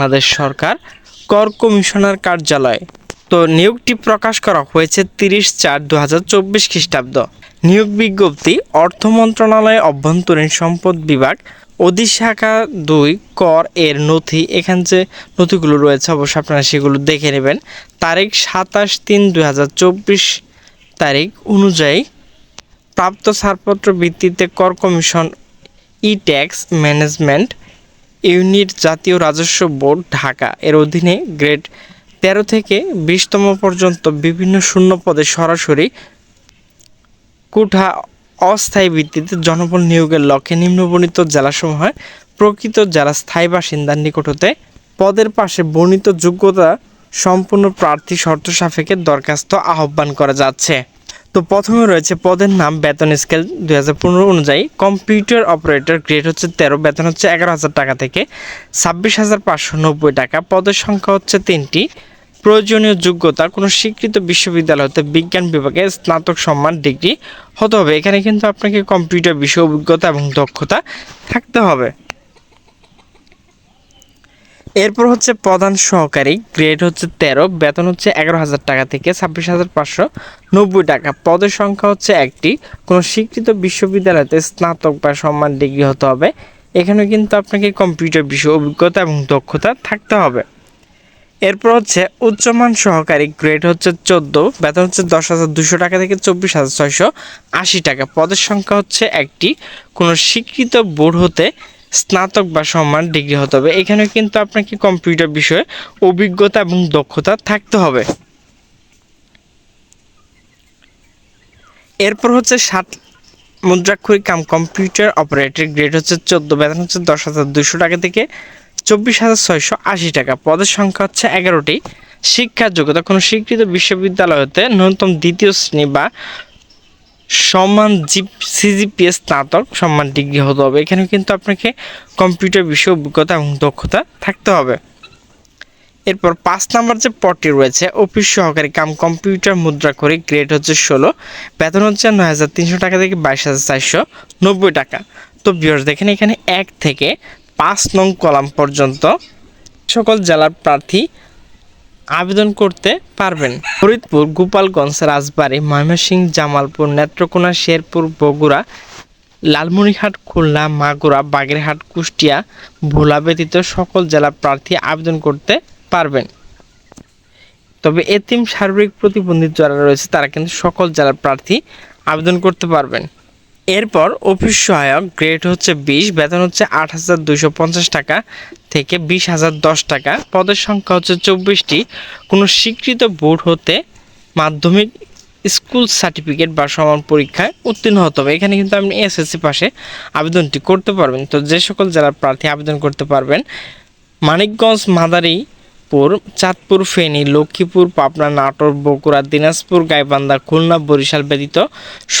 বাংলাদেশ সরকার কর কমিশনার কার্যালয়। তো নিয়োগটি প্রকাশ করা হয়েছে তিরিশ চার দু হাজার চব্বিশ খ্রিস্টাব্দ। নিয়োগ বিজ্ঞপ্তি, অর্থ মন্ত্রণালয় অভ্যন্তরীণ সম্পদ বিভাগ অধিশাখা দুই কর এর নথি, এখানে যে নথিগুলো রয়েছে অবশ্য আপনারা সেগুলো দেখে নেবেন। তারিখ সাতাশ তিন দুই হাজার চব্বিশ তারিখ অনুযায়ী প্রাপ্ত ছাড়পত্র ভিত্তিতে কর commission e tax management unit জাতীয় রাজস্ব বোর্ড ঢাকা। এর অধীনে গ্রেড তেরো থেকে বিশতম পর্যন্ত বিভিন্ন শূন্য পদে সরাসরি কুঠা অস্থায়ী ভিত্তিতে জনবল নিয়োগের লক্ষ্যে নিম্নবর্ণিত জেলাসমূহে প্রকৃত যারা স্থায়ী বাসিন্দার নিকট হতে পদের পাশে বর্ণিত যোগ্যতা সম্পূর্ণ প্রার্থী শর্ত সাপেক্ষে দরখাস্ত আহ্বান করা যাচ্ছে। তো প্রথমে রয়েছে পদের নাম বেতন স্কেল দুই হাজার পনেরো অনুযায়ী। কম্পিউটার অপারেটর গ্রেড হচ্ছে তেরো, বেতন হচ্ছে এগারো হাজার টাকা থেকে ছাব্বিশ হাজার পাঁচশো নব্বই টাকা। পদের সংখ্যা হচ্ছে তিনটি। প্রয়োজনীয় যোগ্যতা, কোনো স্বীকৃত বিশ্ববিদ্যালয় হতে বিজ্ঞান বিভাগে স্নাতক সম্মান ডিগ্রি হতে হবে। এখানে কিন্তু আপনাকে কম্পিউটার বিষয় অভিজ্ঞতা এবং দক্ষতা থাকতে হবে। এরপর হচ্ছে প্রধান সহকারী গ্রেড হচ্ছে তেরো, বেতন হচ্ছে এগারো হাজার টাকা থেকে ছাব্বিশ হাজার পাঁচশো নব্বই টাকা। পদের সংখ্যা হচ্ছে একটি। কোনো স্বীকৃত বিশ্ববিদ্যালয়তে স্নাতক বা সম্মান ডিগ্রি হতে হবে। এখানে কিন্তু আপনাকে কম্পিউটার বিষয় অভিজ্ঞতা এবং দক্ষতা থাকতে হবে। এরপর হচ্ছে উচ্চমান সহকারী গ্রেড হচ্ছে চোদ্দ, বেতন হচ্ছে দশ হাজার দুশো টাকা থেকে চব্বিশ হাজার ছয়শো আশি টাকা। পদের সংখ্যা হচ্ছে একটি। কোনো স্বীকৃত বোর্ড হতে স্নাতক বা সম্মান ডিগ্রি হতে হবে। এখানে কিন্তু আপনাকে কম্পিউটার বিষয়ে অভিজ্ঞতা এবং দক্ষতা থাকতে হবে। এরপর হচ্ছে সাত মুদ্রাক্ষরিক কাম, কম্পিউটার অপারেটর গ্রেড হচ্ছে চোদ্দ, বেতন হচ্ছে দশ হাজার দুশো টাকা থেকে চব্বিশ হাজার ছয়শো আশি টাকা। পদের সংখ্যা হচ্ছে এগারোটি। শিক্ষার যোগ্যতা, কোনো স্বীকৃত বিশ্ববিদ্যালয় হতে ন্যূনতম দ্বিতীয় শ্রেণি বা সম্মান জি সিজিপিএস স্নাতক সম্মান ডিগ্রি হতে হবে। এখানে কিন্তু আপনাকে কম্পিউটার বিষয়ে অভিজ্ঞতা এবং দক্ষতা থাকতে হবে। এরপর পাঁচ নাম্বার যে পদটি রয়েছে, অফিস সহকারী কাম কম্পিউটার মুদ্রা করে গ্রেড হচ্ছে ষোলো, বেতন হচ্ছে নয় হাজার তিনশো টাকা থেকে বাইশ হাজার চারশো নব্বই টাকা। তো বিয়ার্স দেখেন এখানে এক থেকে পাঁচ নং কলাম পর্যন্ত সকল জেলার প্রার্থী আবেদন করতে পারবেন। ফরিদপুর, গোপালগঞ্জ, রাজবাড়ী, ময়মনসিংহ, জামালপুর, নেত্রকোনা, শেরপুর, বগুড়া, লালমনিরহাট, খুলনা, মাগুরা, বাগেরহাট, কুষ্টিয়া, ভোলা ব্যতীত সকল জেলা প্রার্থী আবেদন করতে পারবেন। তবে এতিম শারীরিক প্রতিবন্ধী যারা রয়েছে, তারা কিন্তু সকল জেলার প্রার্থী আবেদন করতে পারবেন। এরপর অফিস সহায়ক গ্রেড হচ্ছে বিশ, বেতন হচ্ছে আট হাজার দুশো পঞ্চাশ টাকা থেকে বিশ হাজার দশ টাকা। পদের সংখ্যা হচ্ছে চব্বিশটি। কোনো স্বীকৃত বোর্ড হতে মাধ্যমিক স্কুল সার্টিফিকেট বা সমান পরীক্ষায় উত্তীর্ণ হতে হবে। এখানে কিন্তু আপনি এসএসসি পাশে আবেদনটি করতে পারবেন। তো যে সকল জেলার প্রার্থী আবেদন করতে পারবেন। মানিকগঞ্জ মাদারীপুর চাঁদপুর, ফেনী, লক্ষ্মীপুর, পাবনা, নাটোর, বগুড়া, দিনাজপুর, গাইবান্ধা, খুলনা, বরিশাল ব্যতীত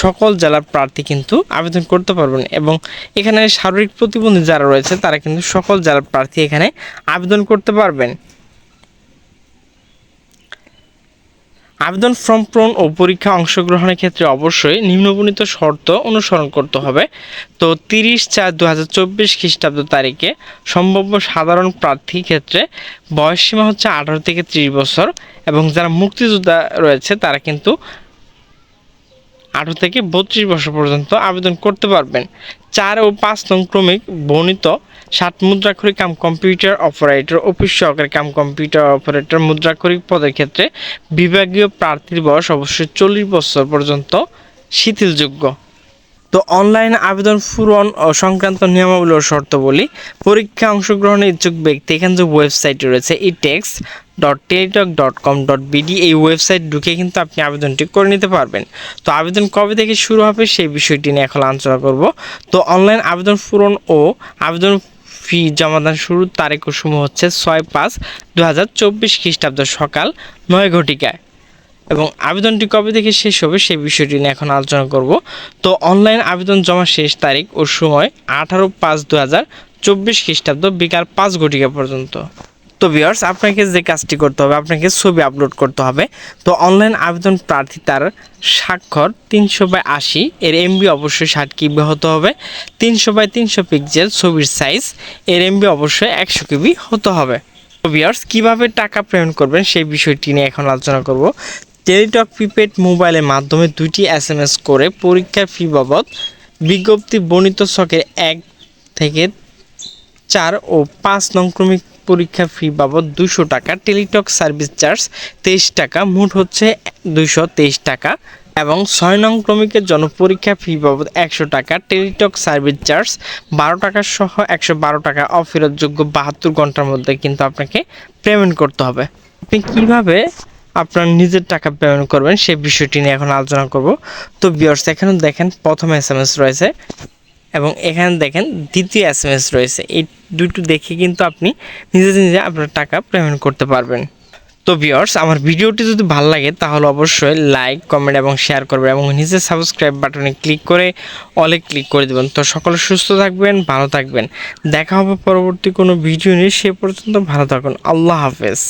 সকল জেলার প্রার্থী কিন্তু আবেদন করতে পারবেন এবং এখানে শারীরিক প্রতিবন্ধী যারা রয়েছে তারা কিন্তু সকল জেলার প্রার্থী এখানে আবেদন করতে পারবেন। আবেদন ফর্ম পূরণ ও পরীক্ষা অংশগ্রহণের ক্ষেত্রে অবশ্যই নিম্নবর্ণিত শর্ত অনুসরণ করতে হবে। তো তিরিশ চার দু হাজার চব্বিশ খ্রিস্টাব্দ তারিখে সম্ভাব্য সাধারণ প্রার্থী ক্ষেত্রে বয়সসীমা হচ্ছে আঠারো থেকে ত্রিশ বছর এবং যারা মুক্তিযোদ্ধা রয়েছে তারা কিন্তু আঠারো থেকে বত্রিশ বছর পর্যন্ত আবেদন করতে পারবেন। চার ও পাঁচ নং ক্রমিক বর্ণিত ষাট মুদ্রাক্ষরিক কাম কম্পিউটার অপারেটর, অফিস সহকারী কাম কম্পিউটার অপারেটর, মুদ্রাক্ষরিক পদের ক্ষেত্রে বিভাগীয় প্রার্থীর বয়স অবশ্যই চল্লিশ বছর পর্যন্ত শিথিলযোগ্য। তো অনলাইন আবেদন পূরণ ও সংক্রান্ত নিয়মাবলী ও শর্তাবলী পরীক্ষা অংশগ্রহণের ইচ্ছুক ব্যক্তি, এখানে যে ওয়েবসাইট রয়েছে e tax dot Teletalk dot com dot BD এই ওয়েবসাইট ঢুকে কিন্তু আপনি আবেদনটি করে নিতে পারবেন। তো আবেদন কবে থেকে শুরু হবে সেই বিষয়টি নিয়ে এখন আলোচনা করব। তো অনলাইন আবেদন পূরণ ও আবেদন ফি জমাদান শুরু তারিখ ও সময় হচ্ছে ছয় পাঁচ দু হাজার চব্বিশ খ্রিস্টাব্দ সকাল নয় ঘটিকায়। এবং আবেদনটি কবে থেকে শেষ হবে সেই বিষয়টি নিয়ে এখন আলোচনা করব। তো অনলাইন আবেদন জমা শেষ তারিখ ও সময় আঠারো পাঁচ দু হাজার চব্বিশ খ্রিস্টাব্দ বিকাল পাঁচ ঘটিকা পর্যন্ত। তো ভিউয়ার্স আপনাকে যে কাজটি করতে হবে, আপনাকে ছবি আপলোড করতে হবে। তো অনলাইন আবেদন প্রার্থী তার স্বাক্ষর তিনশো বাই আশি, এর এমবি অবশ্যই ষাট কিবি হতে হবে। তিনশো বাই তিনশো পিক্সেল ছবির সাইজ এর এমবি অবশ্যই একশো কিবি হতে হবে। তো ভিউয়ার্স কীভাবে টাকা পেমেন্ট করবেন সেই বিষয়টি নিয়ে এখন আলোচনা করব। টেলিটক প্রিপেড মোবাইলের মাধ্যমে দুটি এস এম এস করে পরীক্ষার ফি বাবদ বিজ্ঞপ্তি, বর্ণিত ছকের এক থেকে চার ও পাঁচ নং ক্রমিক পরীক্ষা ফি বাবদ দুশো টাকা, টেলিটক সার্ভিস চার্জ তেইশ টাকা, মোট হচ্ছে দুইশো তেইশ টাকা এবং ছয় নং ক্রমিকের জন্য পরীক্ষা ফি বাবদ একশো টাকা, টেলিটক সার্ভিস চার্জ বারো টাকা সহ একশো বারো টাকা অফেরতযোগ্য বাহাত্তর ঘণ্টার মধ্যে কিন্তু আপনাকে পেমেন্ট করতে হবে। আপনি কীভাবে আপনার নিজের টাকা পেমেন্ট করবেন সেই বিষয়টি নিয়ে এখন আলোচনা করব। তো বিয়ার্স এখানে দেখেন প্রথম এস এম এস রয়েছে। এবং এখানে দেখেন দ্বিতীয় এস এম এস রয়েছে। এই দুটো দেখে কিন্তু আপনি নিজে নিজে আপনার টাকা পেমেন্ট করতে পারবেন। তো ভিউয়ার্স আমার ভিডিওটি যদি ভালো লাগে, তাহলে অবশ্যই লাইক কমেন্ট এবং শেয়ার করবেন এবং নিচে সাবস্ক্রাইব বাটনে ক্লিক করে অলে ক্লিক করে দেবেন। তো সকলে সুস্থ থাকবেন, ভালো থাকবেন। দেখা হবে পরবর্তী কোনো ভিডিও নিয়ে, সে পর্যন্ত ভালো থাকুন। আল্লাহ হাফেজ।